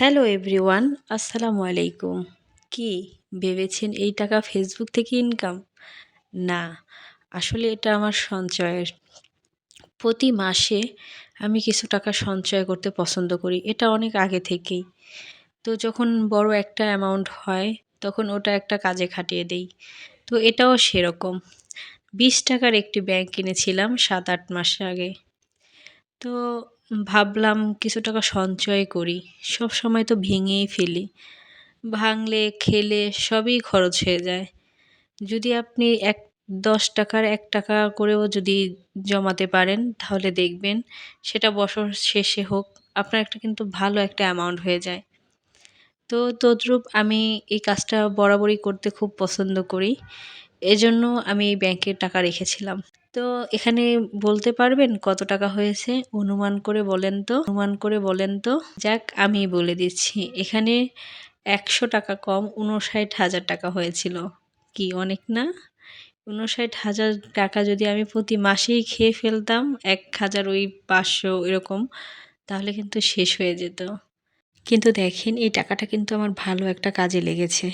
Hello everyone আসসালামু আলাইকুম কি, ভেবেছেন এই টাকা ফেসবুক থেকে ইনকাম না, আসলে এটা আমার সঞ্চয়ের। প্রতি মাসে আমি কিছু টাকা সঞ্চয় করতে পছন্দ করি। এটা অনেক আগে থেকেই। তো যখন বড় একটা অ্যামাউন্ট হয়, তখন ওটা একটা কাজে খাটিয়ে দেই। তো এটাও সেরকম। বিশ টাকার একটি ব্যাগ কিনেছিলাম সাত আট মাস আগে। তো ভাবলাম কিছু টাকা সঞ্চয় করি। সব সময় তো ভেঙেই ফেলি। ভাঙলে, খেলে সবই খরচ হয়ে যায়। যদি আপনি এক, দশ টাকার এক টাকা করেও যদি জমাতে পারেন, তাহলে দেখবেন সেটা বছর শেষে হোক, আপনার একটা কিন্তু ভালো একটা অ্যামাউন্ট হয়ে যায়। তো তদ্রূপ আমি এই কাজটা বরাবরই করতে খুব পছন্দ করি। এজন্য আমি ব্যাংকে টাকা রেখেছিলাম। তো এখানে বলতে পারবেন কত টাকা হয়েছে? অনুমান করে বলেন তো। অনুমান করে বলেন তো। যাক আমি বলে দিচ্ছি। এখানে একশো টাকা কম, উনষাট হাজার টাকা হয়েছিল। কি অনেক না? উনষাট হাজার টাকা যদি আমি প্রতি মাসেই খেয়ে ফেলতাম, এক হাজার ওই পাঁচশো এরকম, তাহলে কিন্তু শেষ হয়ে যেত। কিন্তু দেখেন, এই টাকাটা কিন্তু আমার ভালো একটা কাজে লেগেছে।